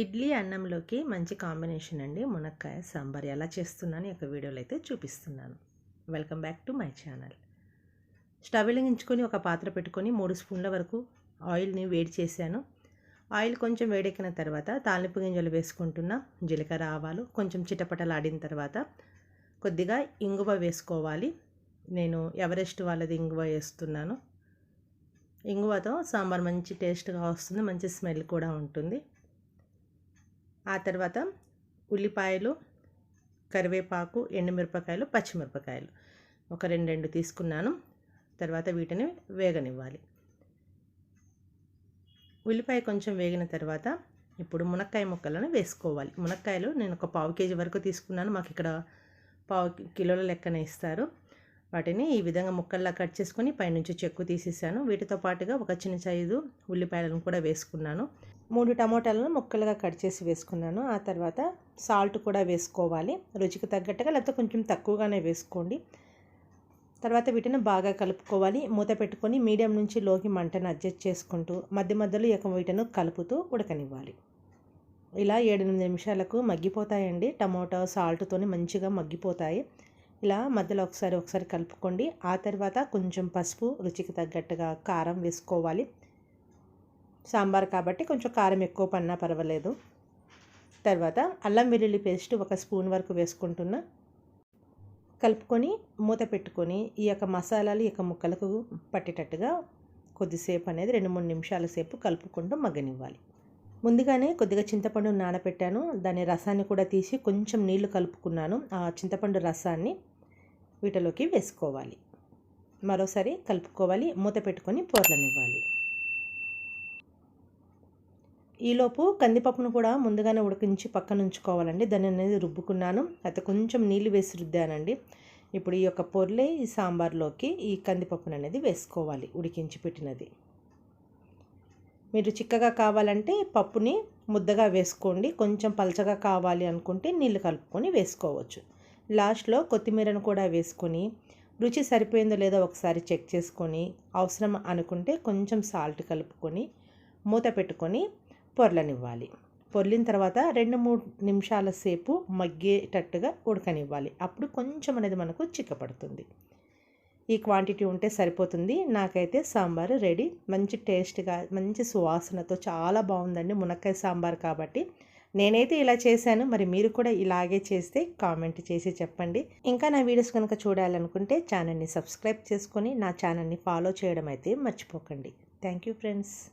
ఇడ్లీ అన్నంలోకి మంచి కాంబినేషన్ అండి. మునక్కాయ సాంబార్ ఎలా చేస్తున్నాను ఒక యొక్క వీడియోలో అయితే చూపిస్తున్నాను. Welcome back to my channel. Stove వెలిగించుకొని ఒక పాత్ర పెట్టుకొని మూడు స్పూన్ల వరకు ఆయిల్ని వేడి చేశాను. ఆయిల్ కొంచెం వేడెక్కిన తర్వాత తాలింపు గింజలు వేసుకుంటున్న జీలకర్ర ఆవాలు కొంచెం చిటపటలాడిన తర్వాత కొద్దిగా ఇంగువ వేసుకోవాలి. నేను ఎవరెస్ట్ వాళ్ళది ఇంగువ వేస్తున్నాను. ఇంగువతో సాంబార్ మంచి టేస్ట్గా వస్తుంది మంచి స్మెల్ కూడా ఉంటుంది. ఆ తర్వాత ఉల్లిపాయలు కరివేపాకు ఎండుమిరపకాయలు పచ్చిమిరపకాయలు. ఒక రెండు రెండు తీసుకున్నాను. తర్వాత వీటిని వేగనివ్వాలి. ఉల్లిపాయ కొంచెం వేగిన తర్వాత ఇప్పుడు మునక్కాయ ముక్కలను వేసుకోవాలి. మునక్కాయలు నేను ఒక పావు కేజీ వరకు తీసుకున్నాను. మాకు ఇక్కడ పావు కిలోల లెక్కన ఇస్తారు. వాటిని ఈ విధంగా ముక్కల్లా కట్ చేసుకొని పైనుంచి చెక్కు తీసేసాను. వీటితో పాటుగా ఒక చిన్న సైజు ఉల్లిపాయలను కూడా వేసుకున్నాను. మూడు టమోటాలను ముక్కలుగా కట్ చేసి వేసుకున్నాను. ఆ తర్వాత సాల్ట్ కూడా వేసుకోవాలి. రుచికి తగ్గట్టుగా లేకపోతే కొంచెం తక్కువగానే వేసుకోండి. తర్వాత వీటిని బాగా కలుపుకోవాలి. మూత పెట్టుకొని మీడియం నుంచి లోకి మంటను అడ్జస్ట్ చేసుకుంటూ మధ్య మధ్యలో ఇక వీటను కలుపుతూ ఉడకనివ్వాలి. ఇలా ఏడెనిమిది నిమిషాలకు మగ్గిపోతాయండి. టమోటా సాల్ట్తోని మంచిగా మగ్గిపోతాయి. ఇలా మధ్యలో ఒకసారి ఒకసారి కలుపుకోండి. ఆ తర్వాత కొంచెం పసుపు రుచికి తగ్గట్టుగా కారం వేసుకోవాలి. సాంబార్ కాబట్టి కొంచెం కారం ఎక్కువ పన్నా పర్వాలేదు. తర్వాత అల్లం వెల్లుల్లి పేస్ట్ ఒక స్పూన్ వరకు వేసుకుంటున్నా. కలుపుకొని మూత పెట్టుకొని ఈ యొక్క మసాలాలు ఈ యొక్క ముక్కలకు పట్టేటట్టుగా కొద్దిసేపు అనేది రెండు మూడు నిమిషాల సేపు కలుపుకుంటూ మగ్గనివ్వాలి. ముందుగానే కొద్దిగా చింతపండు నానబెట్టాను. దాని రసాన్ని కూడా తీసి కొంచెం నీళ్ళు కలుపుకున్నాను. ఆ చింతపండు రసాన్ని వీటిలోకి వేసుకోవాలి. మరోసారి కలుపుకోవాలి. మూత పెట్టుకొని పోర్లనివ్వాలి. ఈలోపు కందిపప్పును కూడా ముందుగానే ఉడికించి పక్కన ఉంచుకోవాలండి. దాన్ని అనేది రుబ్బుకున్నాను. అయితే కొంచెం నీళ్ళు వేసి రుద్దానండి. ఇప్పుడు ఈ యొక్క పొర్లే ఈ సాంబార్లోకి ఈ కందిపప్పును అనేది వేసుకోవాలి ఉడికించి పెట్టినది. మీరు చిక్కగా కావాలంటే పప్పుని ముద్దగా వేసుకోండి. కొంచెం పలచగా కావాలి అనుకుంటే నీళ్ళు కలుపుకొని వేసుకోవచ్చు. లాస్ట్లో కొత్తిమీరను కూడా వేసుకొని రుచి సరిపోయిందో లేదో ఒకసారి చెక్ చేసుకొని అవసరం అనుకుంటే కొంచెం సాల్ట్ కలుపుకొని మూత పెట్టుకొని పొర్లనివ్వాలి. పొర్లిన తర్వాత రెండు మూడు నిమిషాల సేపు మగ్గేటట్టుగా ఉడకనివ్వాలి. అప్పుడు కొంచెం అనేది మనకు చిక్కపడుతుంది. ఈ క్వాంటిటీ ఉంటే సరిపోతుంది. నాకైతే సాంబార్ రెడీ. మంచి టేస్ట్గా మంచి సువాసనతో చాలా బాగుందండి మునక్కాయ సాంబార్ కాబట్టి. నేనైతే ఇలా చేశాను. మరి మీరు కూడా ఇలాగే చేస్తే కామెంట్ చేసి చెప్పండి. ఇంకా నా వీడియోస్ కనుక చూడాలనుకుంటే ఛానల్ని సబ్స్క్రైబ్ చేసుకొని నా ఛానల్ని ఫాలో చేయడం అయితే మర్చిపోకండి. Thank you friends.